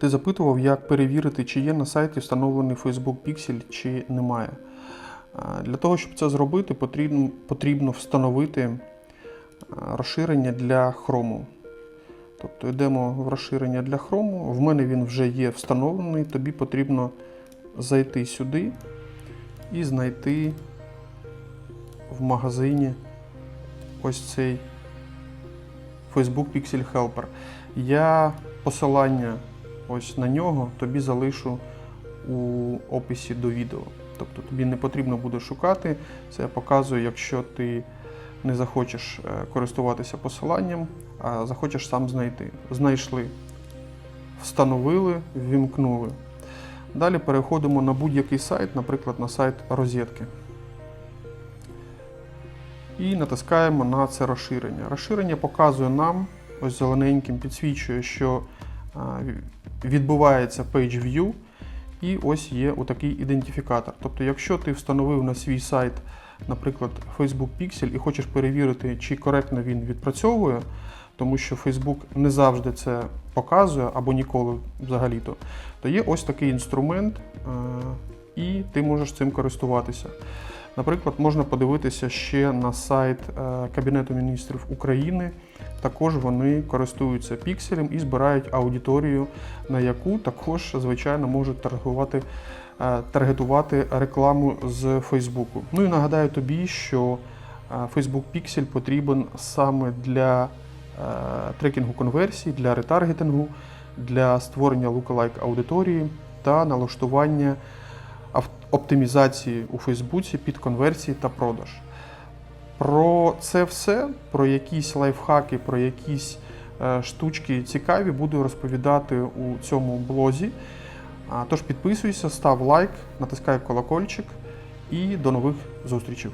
Ти запитував, як перевірити, чи є на сайті встановлений Facebook Pixel, чи немає. Для того, щоб це зробити, потрібно, потрібно встановити розширення для Chrome. Тобто йдемо в розширення для Chrome. В мене він вже є встановлений. Тобі потрібно зайти сюди і знайти в магазині ось цей Facebook Pixel Helper. Я посилання ось на нього тобі залишу у описі до відео. Тобто тобі не потрібно буде шукати. Це я показую, якщо ти не захочеш е, користуватися посиланням, а захочеш сам знайти. Знайшли, встановили, ввімкнули. Далі переходимо на будь-який сайт, наприклад, на сайт розетки. І натискаємо на це розширення. Розширення показує нам, ось зелененьким підсвічує, що відбувається Page View, і ось є отакий ідентифікатор. Тобто, якщо ти встановив на свій сайт, наприклад, Facebook Pixel і хочеш перевірити, чи коректно він відпрацьовує, тому що Facebook не завжди це показує або ніколи взагалі-то, то є ось такий інструмент, і ти можеш цим користуватися. Наприклад, можна подивитися ще на сайт е, Кабінету міністрів України. Також вони користуються пікселем і збирають аудиторію, на яку також, звичайно, можуть таргетувати, е, таргетувати рекламу з Фейсбуку. Ну і нагадаю тобі, що е, Facebook Pixel потрібен саме для е, трекінгу конверсій, для ретаргетингу, для створення lookalike аудиторії та налаштування оптимізації у Фейсбуці під конверсії та продаж. Про це все, про якісь лайфхаки, про якісь е, штучки цікаві буду розповідати у цьому блозі. Тож підписуйся, став лайк, натискай колокольчик і до нових зустрічей.